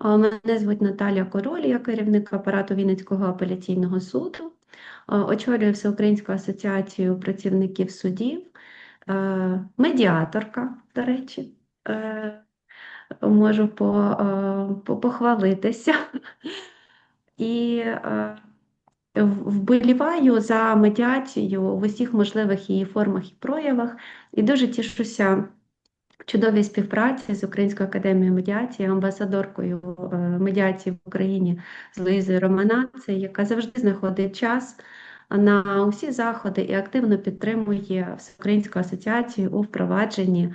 Мене звуть Наталя Король, я керівник апарату Вінницького апеляційного суду, очолюю Всеукраїнську асоціацію працівників судів, Е, медіаторка, до речі, Е, можу е, по- похвалитися. І вболіваю за медіацію в усіх можливих її формах і проявах, і дуже тішуся чудовій співпраці з Українською академією медіації, амбасадоркою е, медіації в Україні з Луїзою Романаци, яка завжди знаходить час на усі заходи і активно підтримує Всеукраїнську асоціацію у впровадженні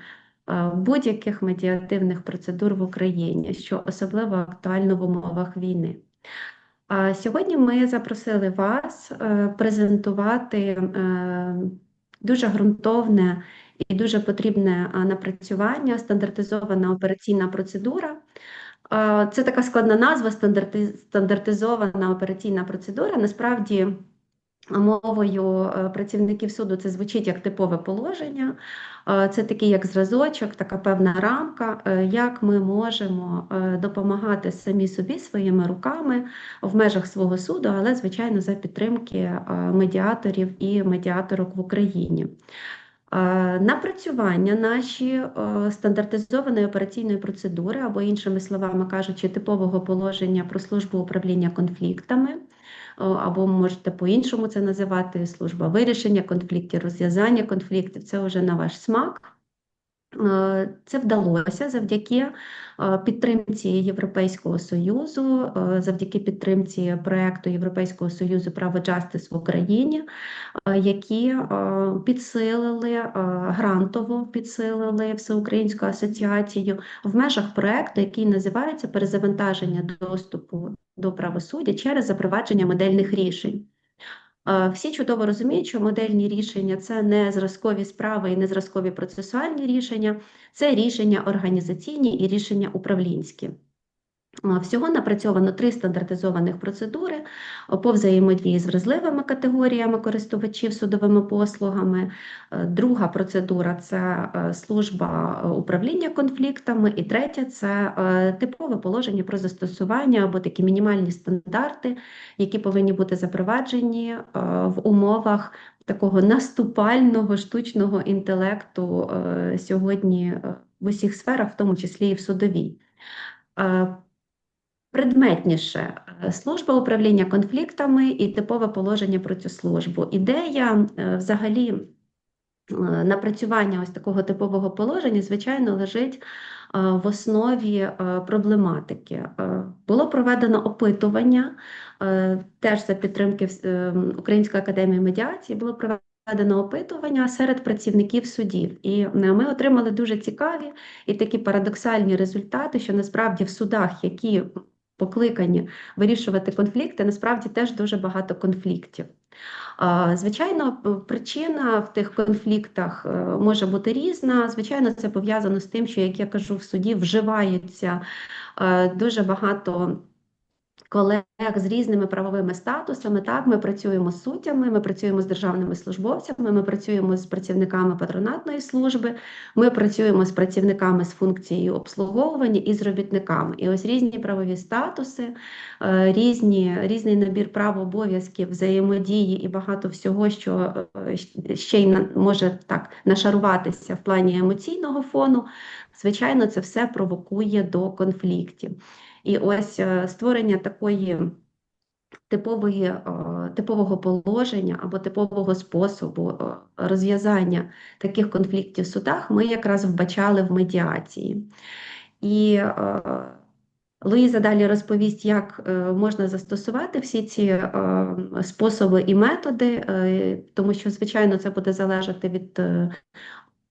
е, будь-яких медіативних процедур в Україні, що особливо актуально в умовах війни. А Сьогодні ми запросили вас е, презентувати дуже ґрунтовне і дуже потрібне напрацювання, стандартизована операційна процедура. Це така складна назва, стандартизована операційна процедура. Насправді, мовою працівників суду це звучить як типове положення. Це такий як зразочок, така певна рамка, е, як ми можемо е, допомагати самі собі своїми руками в межах свого суду, але, звичайно, за підтримки медіаторів і медіаторок в Україні. Е, Напрацювання наші е, стандартизованої операційної процедури, або іншими словами кажучи, типового положення про службу управління конфліктами, е, або можете по-іншому це називати служба вирішення конфліктів, розв'язання конфліктів, це вже на ваш смак. Е, Це вдалося завдяки е, підтримці Європейського Союзу, е, завдяки підтримці проекту Європейського Союзу Право Джастис в Україні, які підсилили грантово підсилили Всеукраїнську асоціацію в межах проекту, який називається Перезавантаження доступу до правосуддя через запровадження модельних рішень. Всі чудово розуміють, що модельні рішення це не зразкові справи і не зразкові процесуальні рішення, це рішення організаційні і рішення управлінські. Всього напрацьовано три стандартизованих процедури по взаємодії з вразливими категоріями користувачів судовими послугами. Е, Друга процедура це е, служба е, управління конфліктами, і третя це типове положення про застосування або такі мінімальні стандарти, які повинні бути запроваджені в умовах такого наступального штучного інтелекту сьогодні в усіх сферах, в тому числі і в судовій. Предметніше, е, служба управління конфліктами і типове положення про цю службу. Ідея е, взагалі е, напрацювання ось такого типового положення, звичайно, лежить в основі проблематики. Було проведено опитування, теж за підтримки Української академії медіації, було проведено опитування серед працівників судів. І ми отримали дуже цікаві і такі парадоксальні результати, що насправді в судах, які покликані вирішувати конфлікти, насправді теж дуже багато конфліктів. Звичайно, причина в тих конфліктах е, може бути різна. Звичайно, це пов'язано з тим, що, як я кажу, в суді вживаються е, дуже багато колег з різними правовими статусами. Так, ми працюємо з суддями, ми працюємо з державними службовцями, ми працюємо з працівниками патронатної служби, ми працюємо з працівниками з функцією обслуговування і з робітниками. І ось різні правові статуси, е, різні, різний набір прав, обов'язків, взаємодії і багато всього, що е, ще й може так нашаруватися в плані емоційного фону. Звичайно, це все провокує до конфліктів. І ось е, створення такої типової, е, типового положення або типового способу е, розв'язання таких конфліктів в судах ми якраз вбачали в медіації. І Луїза далі розповість, як можна застосувати всі ці способи і методи, тому що, звичайно, це буде залежати від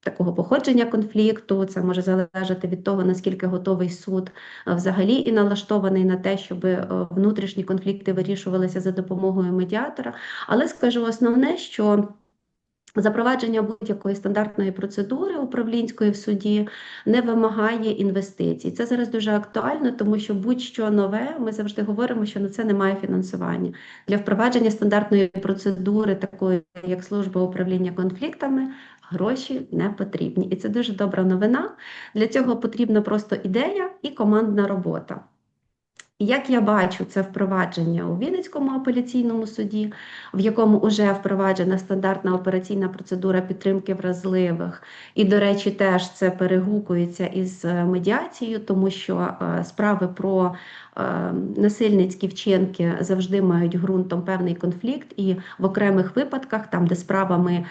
такого походження конфлікту, це може залежати від того, наскільки готовий суд е, взагалі і налаштований на те, щоб е, внутрішні конфлікти вирішувалися за допомогою медіатора. Але скажу основне, що Запровадження будь-якої стандартної процедури управлінської в суді не вимагає інвестицій. Це зараз дуже актуально, тому що будь-що нове, ми завжди говоримо, що на це немає фінансування. Для впровадження стандартної процедури, такої як служба управління конфліктами, гроші не потрібні. І це дуже добра новина. Для цього потрібна просто ідея і командна робота. Як я бачу це впровадження у Вінницькому апеляційному суді, в якому вже впроваджена стандартна операційна процедура підтримки вразливих, і, до речі, теж це перегукується із е, медіацією, тому що е, справи про е, насильницькі вчинки завжди мають ґрунтом певний конфлікт, і в окремих випадках, там, де справа ми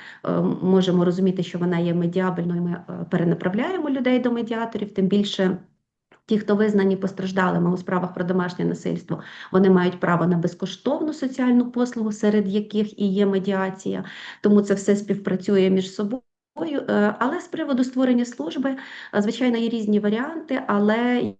можемо розуміти, що вона є медіабельною, ми перенаправляємо людей до медіаторів, тим більше. Ті, хто визнані постраждалими у справах про домашнє насильство, вони мають право на безкоштовну соціальну послугу, серед яких і є медіація, тому це все співпрацює між собою. Е, Але з приводу створення служби, е, звичайно, є різні варіанти, але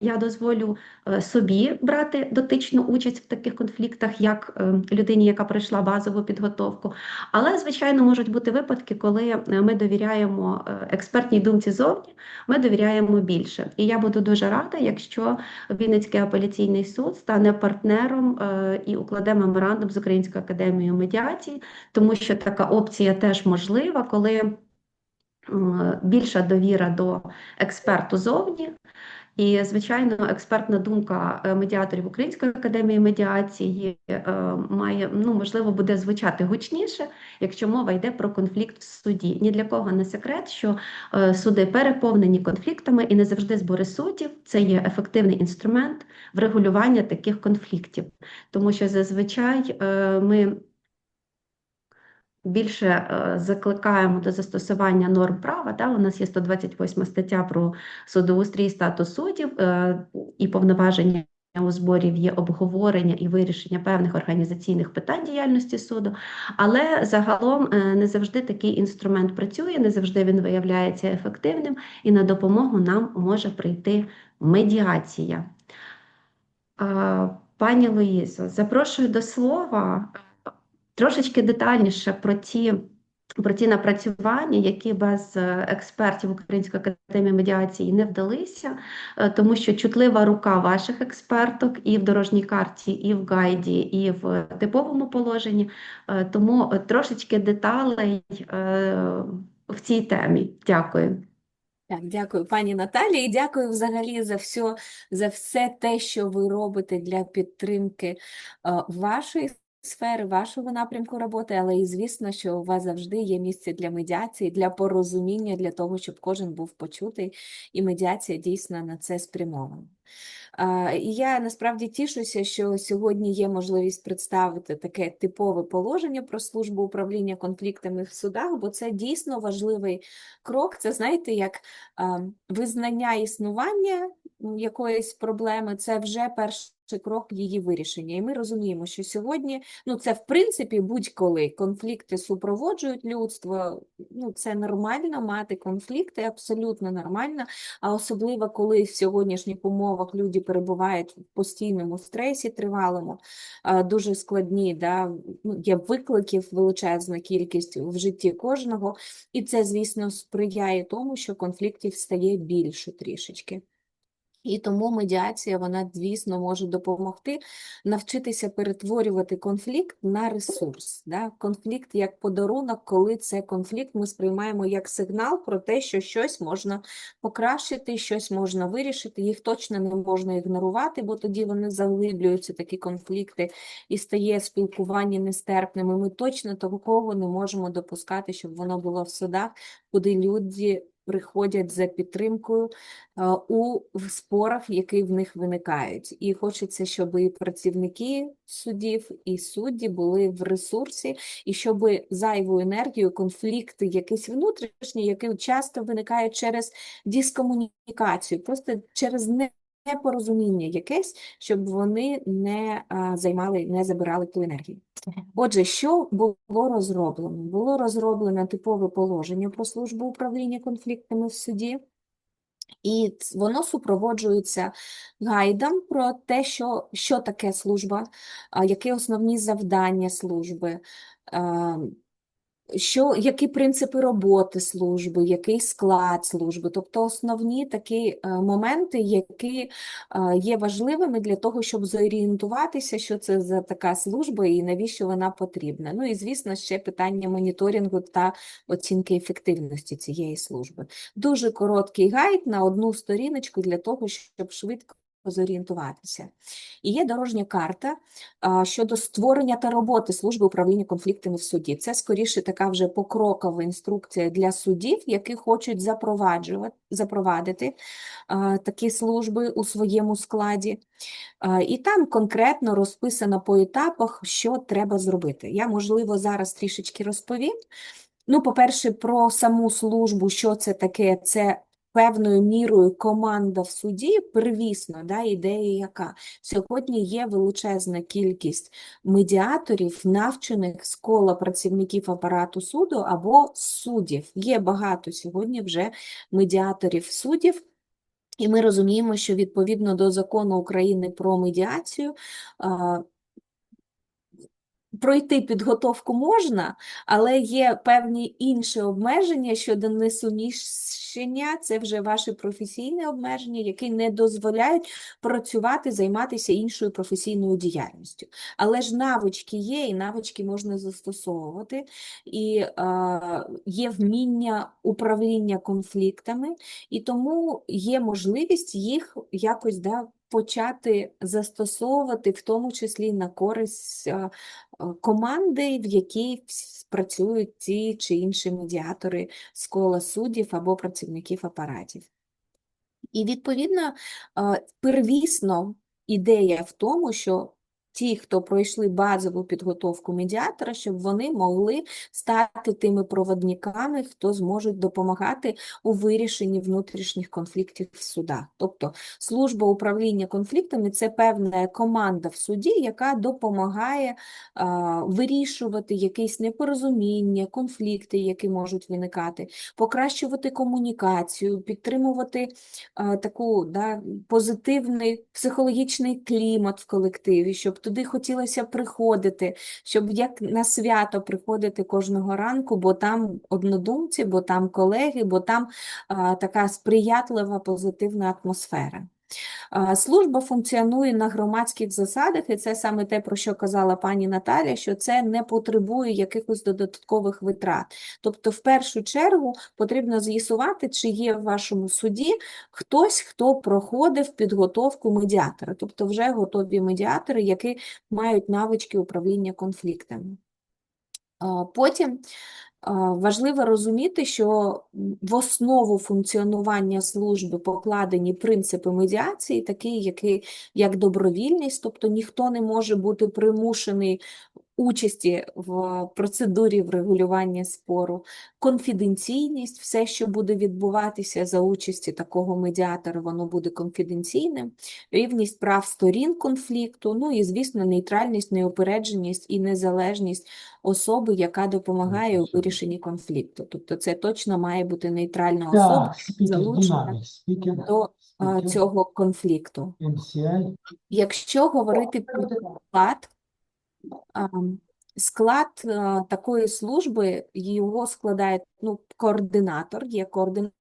я дозволю е, собі брати дотичну участь в таких конфліктах, як е, людині, яка пройшла базову підготовку. Але, звичайно, можуть бути випадки, коли е, ми довіряємо експертній думці зовні, ми довіряємо більше. І я буду дуже рада, якщо Вінницький апеляційний суд стане партнером і укладе меморандум з Українською академією медіації, тому що така опція теж можлива, коли більша довіра до експерту зовні. І, звичайно, експертна думка е, медіаторів Української академії медіації е, має, ну, можливо, буде звучати гучніше, якщо мова йде про конфлікт в суді. Ні для кого не секрет, що е, суди переповнені конфліктами і не завжди збори суддів це є ефективний інструмент врегулювання таких конфліктів, тому що зазвичай ми більше е, закликаємо до застосування норм права. Да? У нас є 128 стаття про судоустрій статус суддів е, і повноваження. У зборів є обговорення і вирішення певних організаційних питань діяльності суду, але загалом е, не завжди такий інструмент працює, не завжди він виявляється ефективним, і на допомогу нам може прийти медіація. Пані Луїзо, запрошую до слова трошечки детальніше про ті. Про ті напрацювання, які без е, експертів Української академії медіації не вдалися, е, тому що чутлива рука ваших експерток і в дорожній карті, і в гайді, і в типовому положенні. Е, Тому трошечки деталей в цій темі. Дякую. Так, дякую, пані Наталі, і дякую взагалі за все, за все те, що ви робите для підтримки вашої сфери, вашого напрямку роботи, але і звісно, що у вас завжди є місце для медіації, для порозуміння, для того, щоб кожен був почутий, і медіація дійсно на це спрямована. І я насправді тішуся, що сьогодні є можливість представити таке типове положення про службу управління конфліктами в судах, бо це дійсно важливий крок. Це знаєте, як визнання існування якоїсь проблеми, це вже перший крок її вирішення. І ми розуміємо, що сьогодні, ну це в принципі будь-коли конфлікти супроводжують людство. Ну це нормально мати конфлікти, абсолютно нормально. А особливо коли в сьогоднішніх умовах люди перебувають в постійному стресі тривалому, дуже складні, да, ну, є викликів величезна кількість в житті кожного, і це, звісно, сприяє тому, що конфліктів стає більше трішечки. І тому медіація, вона, звісно, може допомогти навчитися перетворювати конфлікт на ресурс. Да? Конфлікт як подарунок, коли це конфлікт ми сприймаємо як сигнал про те, що щось можна покращити, щось можна вирішити, їх точно не можна ігнорувати, бо тоді вони заглиблюються, такі конфлікти, і стає спілкування нестерпним. І Ми точно такого не можемо допускати, щоб воно було в судах, куди люди приходять за підтримкою е, у спорах, які в них виникають. І хочеться, щоб і працівники судів, і судді були в ресурсі, і щоб зайву енергію, конфлікти, якісь внутрішні, які часто виникають через дискомунікацію, просто через не. Непорозуміння якесь, щоб вони не займали, не забирали ту енергію. Отже, що було розроблено? Було розроблено типове положення про службу управління конфліктами в суді, і воно супроводжується гайдом про те, що, що таке служба, які основні завдання служби, а, що, які принципи роботи служби, який склад служби, тобто основні такі е, моменти, які е, є важливими для того, щоб зорієнтуватися, що це за така служба і навіщо вона потрібна. Ну і звісно, ще питання моніторингу та оцінки ефективності цієї служби. Дуже короткий гайд на одну сторіночку для того, щоб швидко зорієнтуватися. І є дорожня карта щодо створення та роботи служби управління конфліктами в суді. Це скоріше така вже покрокова інструкція для суддів, які хочуть запроваджувати, запровадити такі служби у своєму складі. І там конкретно розписано по етапах, що треба зробити. Я, можливо, зараз трішечки розповім. Ну, по-перше, про саму службу, що це таке, це певною мірою команда в суді, первісно, да, ідея яка. Сьогодні є величезна кількість медіаторів, навчених з кола працівників апарату суду або суддів. Є багато сьогодні вже медіаторів суддів, і ми розуміємо, що відповідно до закону України про медіацію, пройти підготовку можна, але є певні інші обмеження щодо несуміщення, це вже ваші професійні обмеження, які не дозволяють працювати, займатися іншою професійною діяльністю. Але ж навички є, і навички можна застосовувати, і е, є вміння управління конфліктами, і тому є можливість їх якось да, почати застосовувати, в тому числі на користь е, е, команди, в якій працюють ті чи інші медіатори з кола суддів або працівників апаратів. І відповідно, е, первісно ідея в тому, що ті, хто пройшли базову підготовку медіатора, щоб вони могли стати тими проводниками, хто зможуть допомагати у вирішенні внутрішніх конфліктів в судах. Тобто служба управління конфліктами це певна команда в суді, яка допомагає а, вирішувати якісь непорозуміння, конфлікти, які можуть виникати, покращувати комунікацію, підтримувати а, таку да, позитивний психологічний клімат в колективі, щоб туди хотілося приходити, щоб як на свято приходити кожного ранку, бо там однодумці, бо там колеги, бо там а, така сприятлива позитивна атмосфера. Служба функціонує на громадських засадах, і це саме те, про що казала пані Наталя, що це не потребує якихось додаткових витрат. Тобто, в першу чергу потрібно з'ясувати, чи є в вашому суді хтось, хто проходив підготовку медіатора, тобто вже готові медіатори, які мають навички управління конфліктами. Потім важливо розуміти, що в основу функціонування служби покладені принципи медіації, такі, які, як добровільність, тобто ніхто не може бути примушений участі в процедурі врегулювання спору, конфіденційність, все, що буде відбуватися за участі такого медіатора, воно буде конфіденційним, рівність прав сторін конфлікту, ну і, звісно, нейтральність, неупередженість і незалежність особи, яка допомагає у вирішенні конфлікту. Тобто це точно має бути нейтральна особа залучена до цього конфлікту. Якщо говорити про склад, ам, склад такої служби, його складає ну, координатор, є координатор,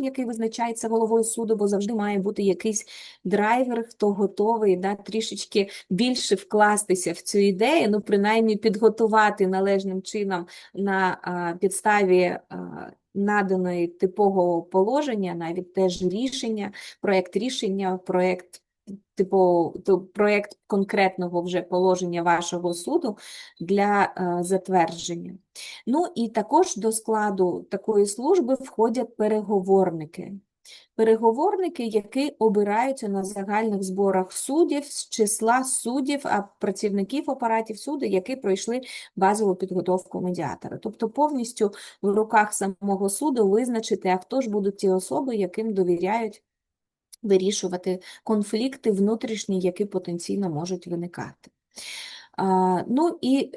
який визначається головою суду, бо завжди має бути якийсь драйвер, хто готовий да, трішечки більше вкластися в цю ідею, ну, принаймні підготувати належним чином на а, підставі а, наданої типового положення, навіть теж рішення, проект рішення, проект типу, проєкт конкретного вже положення вашого суду для е, затвердження. Ну і також до складу такої служби входять переговорники. Переговорники, які обираються на загальних зборах суддів з числа суддів, а працівників апаратів суду, які пройшли базову підготовку медіатора. Тобто повністю в руках самого суду визначити, а хто ж будуть ті особи, яким довіряють вирішувати конфлікти внутрішні, які потенційно можуть виникати. Ну і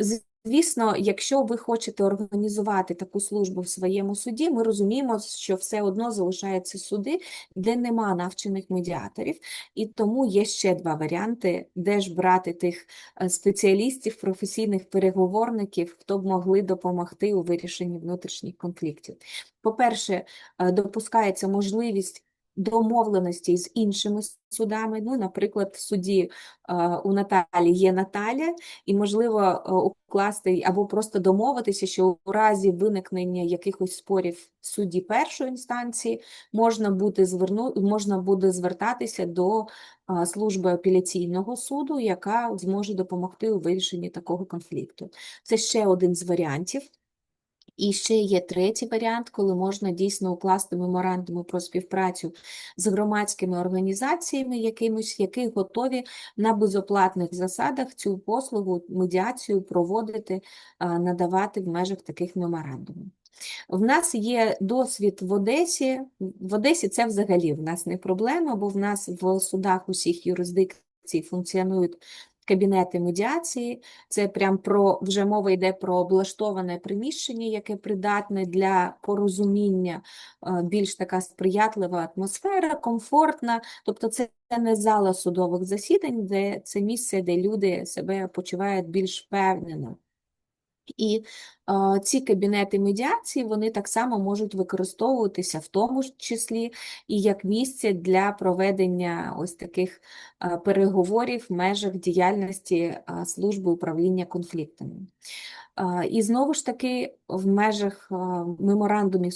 звісно, якщо ви хочете організувати таку службу в своєму суді, ми розуміємо, що все одно залишаються суди, де нема навчених медіаторів, і тому є ще два варіанти, де ж брати тих е, спеціалістів, професійних переговорників, хто б могли допомогти у вирішенні внутрішніх конфліктів. По-перше, е, допускається можливість домовленості з іншими судами. Ну, наприклад, в суді е, у Наталі є Наталя, і можливо е, укласти або просто домовитися, що у разі виникнення якихось спорів в суді першої інстанції можна буде зверну... можна буде звертатися до а, служби апеляційного суду, яка зможе допомогти у вирішенні такого конфлікту. Це ще один з варіантів. І ще є третій варіант, коли можна дійсно укласти меморандуми про співпрацю з громадськими організаціями, якимось, які готові на безоплатних засадах цю послугу, медіацію проводити, надавати в межах таких меморандумів. В нас є досвід в Одесі. В Одесі це взагалі в нас не проблема, бо в нас в судах усіх юрисдикцій функціонують кабінети медіації. Це прям про вже мова йде про облаштоване приміщення, яке придатне для порозуміння, е, більш така сприятлива атмосфера, комфортна. Тобто, це не зала судових засідань, де це місце, де люди себе почувають більш впевнено. І е, ці кабінети медіації вони так само можуть використовуватися в тому ж числі і як місце для проведення ось таких е, переговорів в межах діяльності е, служби управління конфліктами. Е, І знову ж таки, в межах е, меморандумів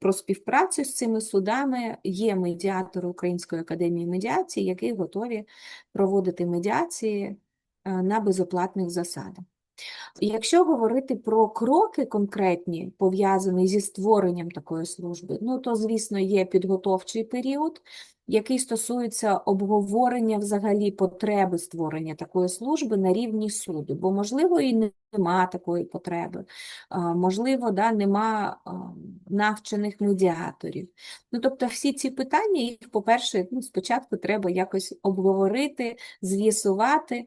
про співпрацю з цими судами є медіатори Української академії медіації, які готові проводити медіації е, на безоплатних засадах. Якщо говорити про кроки конкретні, пов'язані зі створенням такої служби, ну то, звісно, є підготовчий період, який стосується обговорення взагалі потреби створення такої служби на рівні суду, бо, можливо, і нема такої потреби, можливо, да, нема навчених медіаторів. Ну, тобто всі ці питання, їх, по-перше, ну, спочатку треба якось обговорити, з'ясувати.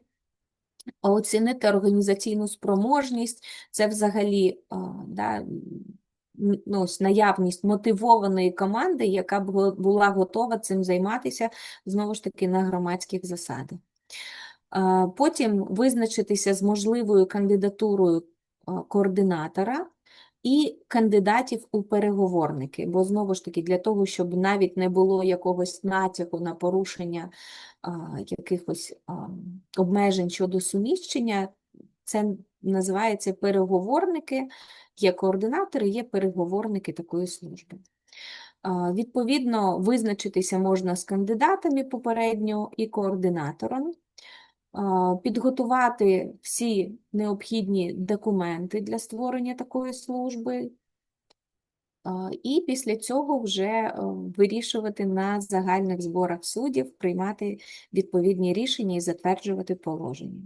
Оцінити організаційну спроможність, це взагалі да, ну, ось наявність мотивованої команди, яка б була готова цим займатися, знову ж таки, на громадських засадах. Потім визначитися з можливою кандидатурою координатора і кандидатів у переговорники, бо знову ж таки, для того, щоб навіть не було якогось натяку на порушення а, якихось а, обмежень щодо суміщення, це називається переговорники. Є координатори, є переговорники такої служби. Відповідно, визначитися можна з кандидатами попередньо і координатором, підготувати всі необхідні документи для створення такої служби, і після цього вже е, вирішувати на загальних зборах суддів, приймати відповідні рішення і затверджувати положення.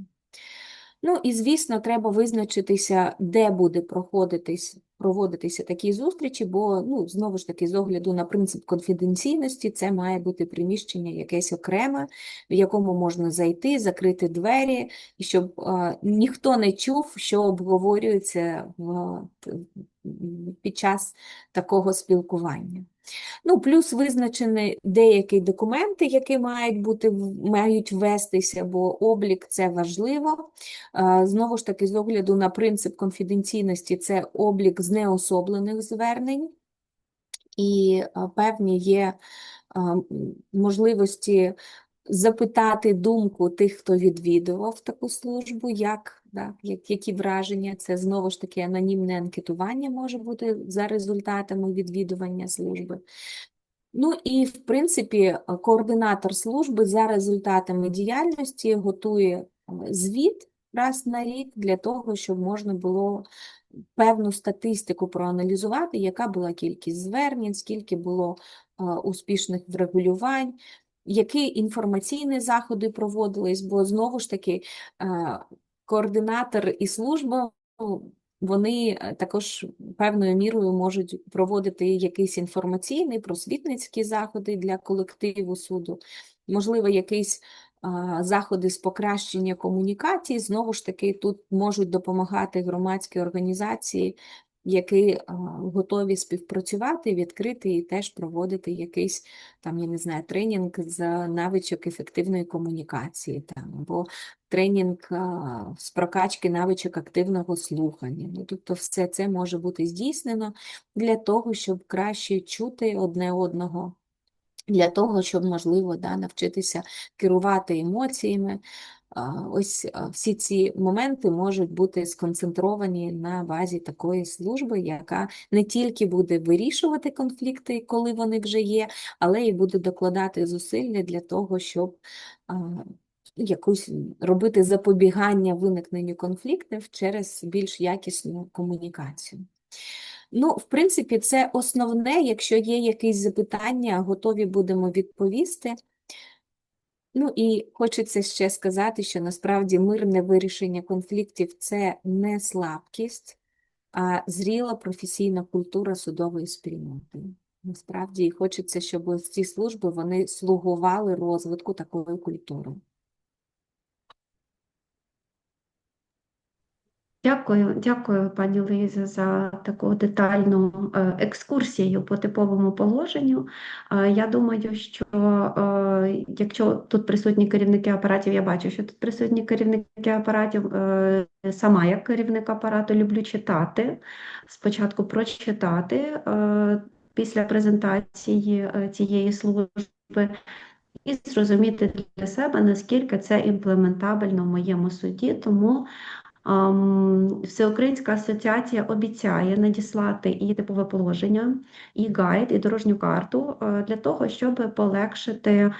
Ну і, звісно, треба визначитися, де буде проходитись, проводитися такі зустрічі, бо, ну, знову ж таки, з огляду на принцип конфіденційності, це має бути приміщення якесь окреме, в якому можна зайти, закрити двері, і щоб е, ніхто не чув, що обговорюється в, під час такого спілкування. Ну, плюс визначені деякі документи, які мають бути, мають ввестися, бо облік це важливо. Е, Знову ж таки, з огляду на принцип конфіденційності, це облік знеособлених звернень, і е, певні є е, можливості запитати думку тих, хто відвідував таку службу, як, да, як, які враження. Це знову ж таки анонімне анкетування може бути за результатами відвідування служби. Ну і, в принципі, координатор служби за результатами діяльності готує е, звіт раз на рік для того, щоб можна було певну статистику проаналізувати, яка була кількість звернень, скільки було е, успішних врегулювань, які інформаційні заходи проводились, бо знову ж таки е, координатор і служба ну, вони е, також певною мірою можуть проводити якісь інформаційні, просвітницькі заходи для колективу суду, можливо, якісь заходи з покращення комунікації. Знову ж таки, тут можуть допомагати громадські організації, які готові співпрацювати, відкрити і теж проводити якийсь там, я не знаю, тренінг з навичок ефективної комунікації там, або тренінг а, з прокачки навичок активного слухання. Ну, тобто все це може бути здійснено для того, щоб краще чути одне одного для того, щоб, можливо, да, навчитися керувати емоціями. Ось всі ці моменти можуть бути сконцентровані на базі такої служби, яка не тільки буде вирішувати конфлікти, коли вони вже є, але і буде докладати зусилля для того, щоб якусь робити запобігання виникненню конфліктів через більш якісну комунікацію. Ну, в принципі, це основне. Якщо є якісь запитання, готові будемо відповісти. Ну і хочеться ще сказати, що насправді мирне вирішення конфліктів це не слабкість, а зріла професійна культура судової спільноти. Насправді хочеться, щоб ці служби вони слугували розвитку такої культури. Дякую, дякую, пані Лиза, за таку детальну е, екскурсію по типовому положенню. Е, Я думаю, що е, якщо тут присутні керівники апаратів, я бачу, що тут присутні керівники апаратів. Сама як керівник апарату люблю читати. Спочатку прочитати після презентації цієї служби. І зрозуміти для себе, наскільки це імплементабельно в моєму суді, тому Всеукраїнська асоціація обіцяє надіслати і типове положення, і гайд, і дорожню карту е, для того, щоб полегшити е,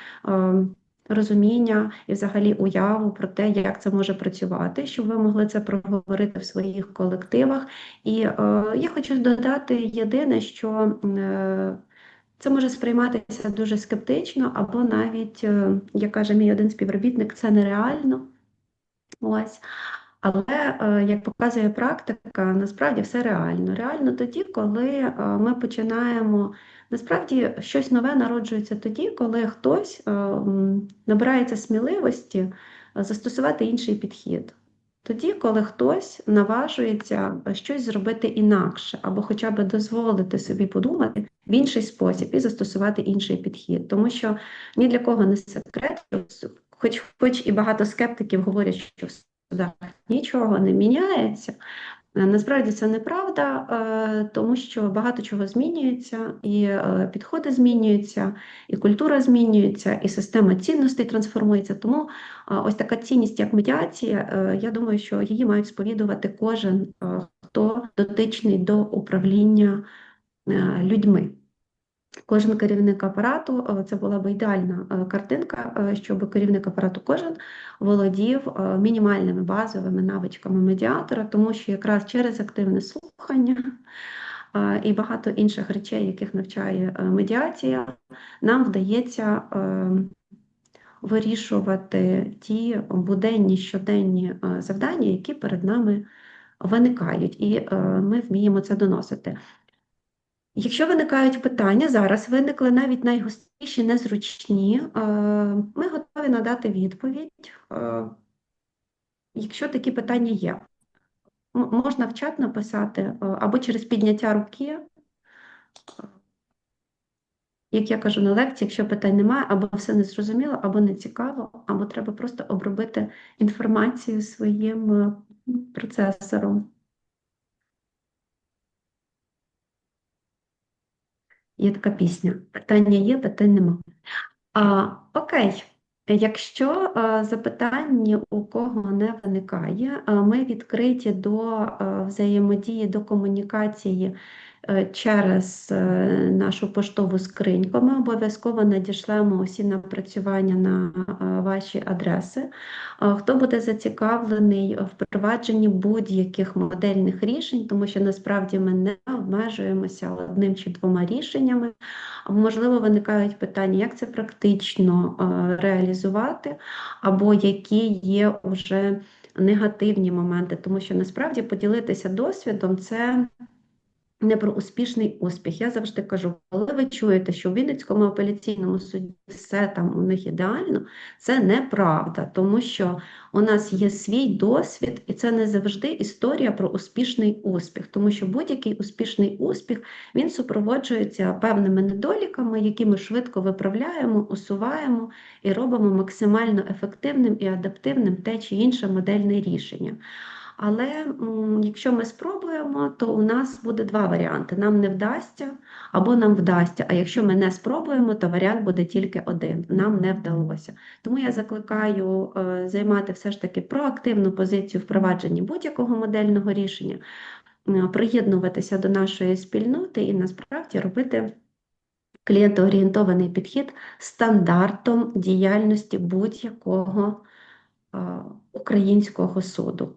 розуміння і взагалі уяву про те, як це може працювати, щоб ви могли це проговорити в своїх колективах. І е, я хочу додати єдине, що це може сприйматися дуже скептично, або навіть, як каже мій один співробітник, це нереально. Ось. Але, е, як показує практика, насправді все реально. Реально тоді, коли е, ми починаємо, насправді щось нове народжується тоді, коли хтось е, набирається сміливості застосувати інший підхід. Тоді, коли хтось наважується щось зробити інакше, або хоча б дозволити собі подумати в інший спосіб і застосувати інший підхід. Тому що ні для кого не секрет, хоч, хоч і багато скептиків говорять, що судах нічого не міняється. Е, Насправді це неправда, е, тому що багато чого змінюється, і е, підходи змінюються, і культура змінюється, і система цінностей трансформується. Тому ось така цінність, як медіація, я думаю, що її мають сповідувати кожен, хто дотичний до управління людьми. Кожен керівник апарату, е, це була б ідеальна е, картинка, е, щоб керівник апарату кожен володів мінімальними базовими навичками медіатора, тому що якраз через активне слухання і багато інших речей, яких навчає медіація, нам вдається вирішувати ті буденні щоденні завдання, які перед нами виникають, і ми вміємо це доносити. Якщо виникають питання, зараз виникли навіть найгостріші, незручні, е, ми готові надати відповідь, е, якщо такі питання є. Можна в чат написати е, або через підняття руки. Як я кажу на лекції, якщо питань немає, або все не зрозуміло, або не цікаво, або треба просто обробити інформацію своїм процесором. Є така пісня. Питання є, питань нема. А, окей. Якщо а, запитань у кого не виникає, а, ми відкриті до а, взаємодії, до комунікації е, через е, нашу поштову скриньку. Ми обов'язково надішлемо усі напрацювання на е, ваші адреси. Е, Хто буде зацікавлений в впровадженні будь-яких модельних рішень, тому що насправді ми не обмежуємося одним чи двома рішеннями. Можливо, виникають питання, як це практично е, реалізувати, або які є вже негативні моменти, тому що насправді поділитися досвідом це не про успішний успіх. Я завжди кажу, коли ви чуєте, що в Вінницькому апеляційному суді все там у них ідеально, це неправда, тому що у нас є свій досвід, і це не завжди історія про успішний успіх, тому що будь-який успішний успіх він супроводжується певними недоліками, які ми швидко виправляємо, усуваємо і робимо максимально ефективним і адаптивним те чи інше модельне рішення. Але якщо ми спробуємо, то у нас буде два варіанти: нам не вдасться або нам вдасться. А якщо ми не спробуємо, то варіант буде тільки один: нам не вдалося. Тому я закликаю е, займати все ж таки проактивну позицію впровадженні будь-якого модельного рішення, приєднуватися до нашої спільноти і насправді робити клієнтоорієнтований підхід стандартом діяльності будь-якого е, українського суду.